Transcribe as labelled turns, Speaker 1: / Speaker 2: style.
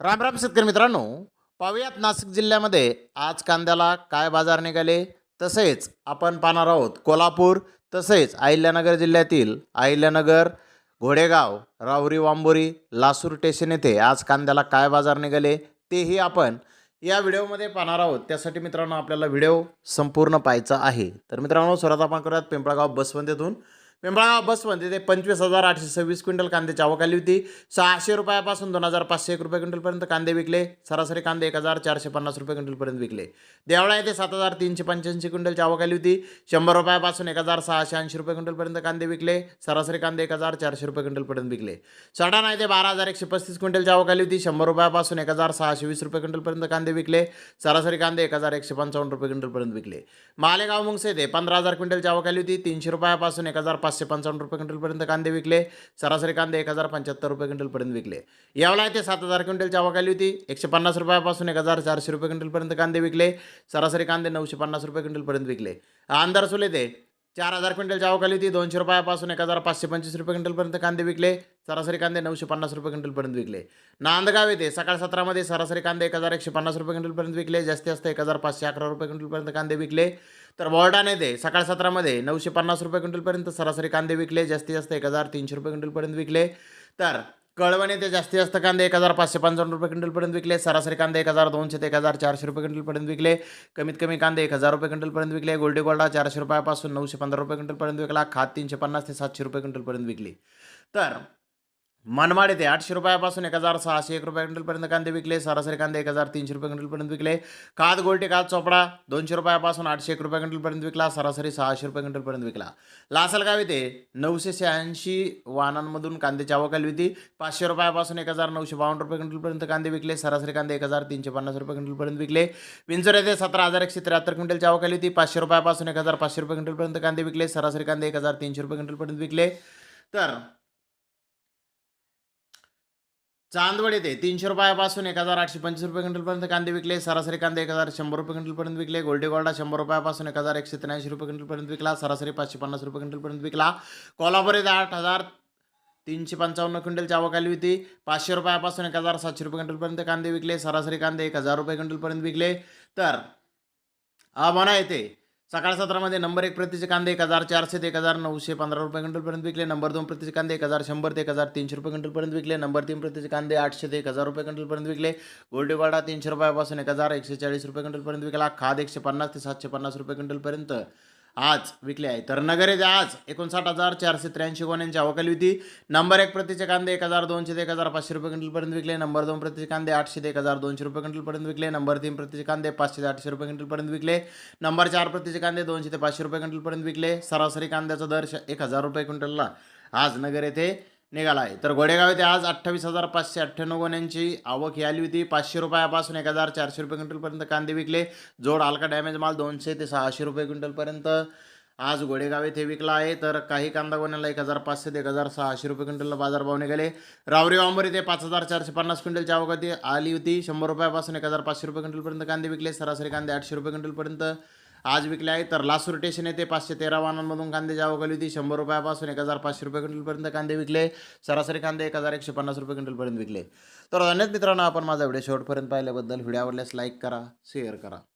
Speaker 1: राम राम शेतकरी मित्रांनो. पाहूयात नाशिक जिल्ह्यामध्ये आज कांद्याला काय बाजार निघाले? तसेच आपण पाहणार आहोत कोल्हापूर तसेच अहिल्यानगर जिल्ह्यातील अहिल्यानगर घोडेगाव राहुरी वांबोरी लासूर स्टेशन येथे आज कांद्याला काय बाजार निघाले? तेही आपण या व्हिडिओमध्ये पाहणार आहोत. त्यासाठी मित्रांनो आपल्याला व्हिडिओ संपूर्ण पाहायचा आहे. तर मित्रांनो सर्वात आपण करूयात पिंपळगाव बसवंतीतून. पिंपळगाव बसमध्ये ते पंचवीस हजार आठशे सव्वीस क्विंटल कांद्याची आवक आली होती. सहाशे रुपयापासून दोन हजार पाचशे एक रुपये क्विंटलपर्यंत कांदे विकले. सरासरी कांदे एक हजार चारशे पन्नास रुपये क्विंटलपर्यंत विकले. देवळा येथे सात हजार तीनशे पंच्याऐंशी क्विंटलची आवक आली होती. शंभर रुपयापासून एक हजार सहाशे ऐंशी रुपये क्विंटलपर्यंत कांदे विकले. सरासरी कांदे एक हजार चारशे रुपये क्विंटलपर्यंत विकले. सडाणा येथे बारा हजार एकशे पस्तीस क्विंटलची आवक आली होती. शंभर रुपयापासून एक हजार सहाशे वीस रुपये क्विंटलपर्यंत कांदे विकले. सरासरी कांदे एक हजार एकशे पंचावन्न रुपये क्विंटलपर्यंत विकले. मालेगाव मुंगसे येथे पंधरा हजार क्विंटलची आवक आली होती. तीनशे रुपयापासून एक हजार पाचशे पंचावन्न रुपये क्विंटलपर्यंत कांदे विकले. सरासरी कांदे एक हजार पंच्याहत्तर रुपये क्विंटलपर्यंत विकले. यावेळा ते सात हजार क्विंटलची आवक आली होती. एकशे पन्नास रुपयापासून एक हजार चारशे रुपये क्विंटलपर्यंत कांदे विकले. सरासरी कांदे नऊशे पन्नास रुपये क्विंटलपर्यंत विकले. अंधार सुले ते चार हजार क्विंटल आवक आली होती. दोनशे रुपयापासून एक हजार पाचशे पंचवीस रुपये क्विंटलपर्यंत कांदे विकले. सरासरी कांदे नऊशे पन्नास रुपये क्विंटलपर्यंत विकले. नांदगाव येथे सकाळ सत्रामध्ये सरासरी कांदे एक हजार एकशे पन्नास रुपये क्विंटलपर्यंत विकले. जास्ती जास्त एक हजार पाचशे अकरा रुपये क्विंटलपर्यंत कांदे विकले. तर बोर्डान येथे सकाळ सत्रामध्ये नऊशे पन्नास रुपये क्विंटलपर्यंत सरासरी कांदे विकले. जास्तीत जास्त एक हजार तीनशे रुपये क्विंटलपर्यंत विकले. तर कळवण येथे जास्तीत जास्त कांदे एक हजार पाचशे पंचावन्न रुपये क्विंटलपर्यंत विकले. सरासरी कांदे एक हजार दोनशे ते एक हजार चारशे रुपये क्विंटलपर्यंत विकले. कमीत कमी कांदे एक हजार रुपये क्विंटलपर्यंत विकले. गोल्डी गोल्डा चारशे रुपयापासून नऊशे पंधरा रुपये क्विंटलपर्यंत विकला. खात तीनशे पन्नास ते सातशे रुपये क्विंटलपर्यंत विकली. तर मनमाड येथे आठशे रुपयापासून एक हजार सहाशे एक रुपये क्विंटलपर्यंत कांदे विकले. सरासरी कांदे एक हजार तीनशे रुपये क्विंटलपर्यंत विकले. काद गोल्टे काद चोपडा दोनशे रुपयापासून आठशे एक रुपये क्विंटलपर्यंत विकला. सरासरी सहाशे रुपये क्विंटलपर्यंत विकला. लासलगाव येथे नऊशे शहाऐंशी वाहनांमधून कांद्याची आवक आली होती. पाचशे रुपयापासून एक हजार नऊशे बावन्न रुपये क्विंटलपर्यंत कांदे विकले. सरासरी कांदे एक हजार तीनशे पन्नास रुपये क्विंटलपर्यंत विकले. विंचर येथे सतरा हजार एकशे त्र्याहत्तर क्विंटलची आवक आली होती. पाचशे रुपयापासून एक हजार पाचशे रुपये क्विंटलपर्यंत कांदे विकले. सरासरी कांदे एक हजार तीनशे रुपये क्विंटलपर्यंत विकले. तर चांदवड येथे तीनशे रुपयापासून एक हजार आठशे पंचवीस रुपये क्विंटलपर्यंत कांदे विकले सरासरी कांदे एक हजार शंभर रुपये क्विंटलपर्यंत विकले गोल्डेगोल्डा शंभर रुपयापासून एक हजार एकशे त्र्याऐंशी रुपये क्विंटलपर्यंत विकला सरासरी पाचशे पन्नास रुपये क्विंटलपर्यंत विकला. कोल्हापूर येथे आठ हजार तीनशे पंचावन्न क्विंटलची आवक आली होती. पाचशे रुपयापासून एक हजार सातशे रुपये क्विंटलपर्यंत कांदे विकले सरासरी कांदे एक हजार रुपये क्विंटलपर्यंत विकले. तर आव्हाना येथे सकाळ सत्रामध्ये नंबर एक प्रतीचे कांदे एक हजार चारशे ते एक हजार नऊशे पंधरा रुपये क्विंटलपर्यंत विकले. नंबर दोन प्रतीचे कांदे एक हजार शंभर ते एक हजार तीनशे रुपये क्विंटलपर्यंत विकले. नंबर तीन प्रतीचे कांदे आठशे ते एक हजार रुपये क्विंटलपर्यंत विकले. गोल्डेवाडा तीनशे रुपयापासून एक हजार एकशे चाळीस रुपये क्विंटलपर्यंत विकला. खाद एकशे पन्नास ते सातशे पन्नास रुपये क्विंटलपर्यंत. आज विकले आहे. तर नगर येथे आज एकोणसाठ हजार चारशे त्र्याऐंशी गोण्यांची आवक होती. नंबर एक प्रतीचे कांदे एक हजार दोनशे ते एक हजार पाचशे रुपये क्विंटलपर्यंत विकले. नंबर दोन प्रतीचे कांदे आठशे ते एक हजार दोनशे रुपये क्विंटलपर्यंत विकले. नंबर तीन प्रतीचे कांदे पाचशे ते आठशे रुपये क्विंटलपर्यंत विकले. नंबर चार प्रतीचे कांदे दोनशे ते पाचशे रुपये क्विंटलपर्यंत विकले. सरासरी कांद्याचा दर एक हजार रुपये क्विंटलला. आज नगर येथे निघाला आहे तर गोडेगाव येथे आज अठ्ठावीस हजार पाचशे अठ्ठ्याण्णव गोण्यांची आवक ही आली होती. पाचशे रुपयापासून एक हजार चारशे रुपये क्विंटलपर्यंत कांदे विकले. जोड हलका डॅमेज माल दोनशे ते सहाशे रुपये क्विंटलपर्यंत आज गोडेगाव येथे विकला आहे. तर काही कांदा गोण्याला एक हजार पाचशे ते एक हजार सहाशे रुपये क्विंटलला बाजारभाव निघाले. रावरी वांबर येथे पाच हजार चारशे पन्नास क्विंटलची आवक आली होती. शंभर रुपयापासून एक हजार पाचशे रुपये क्विंटलपर्यंत कांदे विकले. सरासरी कांदे आठशे रुपये क्विंटलपर्यंत आज विकले आहे तर लासूर स्टेशन येथे पाचशे तेरा वाहनांमधून कांदे जावं गेली होती. शंभर रुपयापासून एक हजार पाचशे रुपये क्विंटलपर्यंत कांदे विकले. सरासरी कांदे एक हजार एकशे पन्नास रुपये क्विंटलपर्यंत विकले. तर धन्यवाद मित्रांनो आपण माझा व्हिडिओ शेवटपर्यंत पाहिल्याबद्दल. व्हिडिओ आवडल्यास लाईक करा शेअर करा.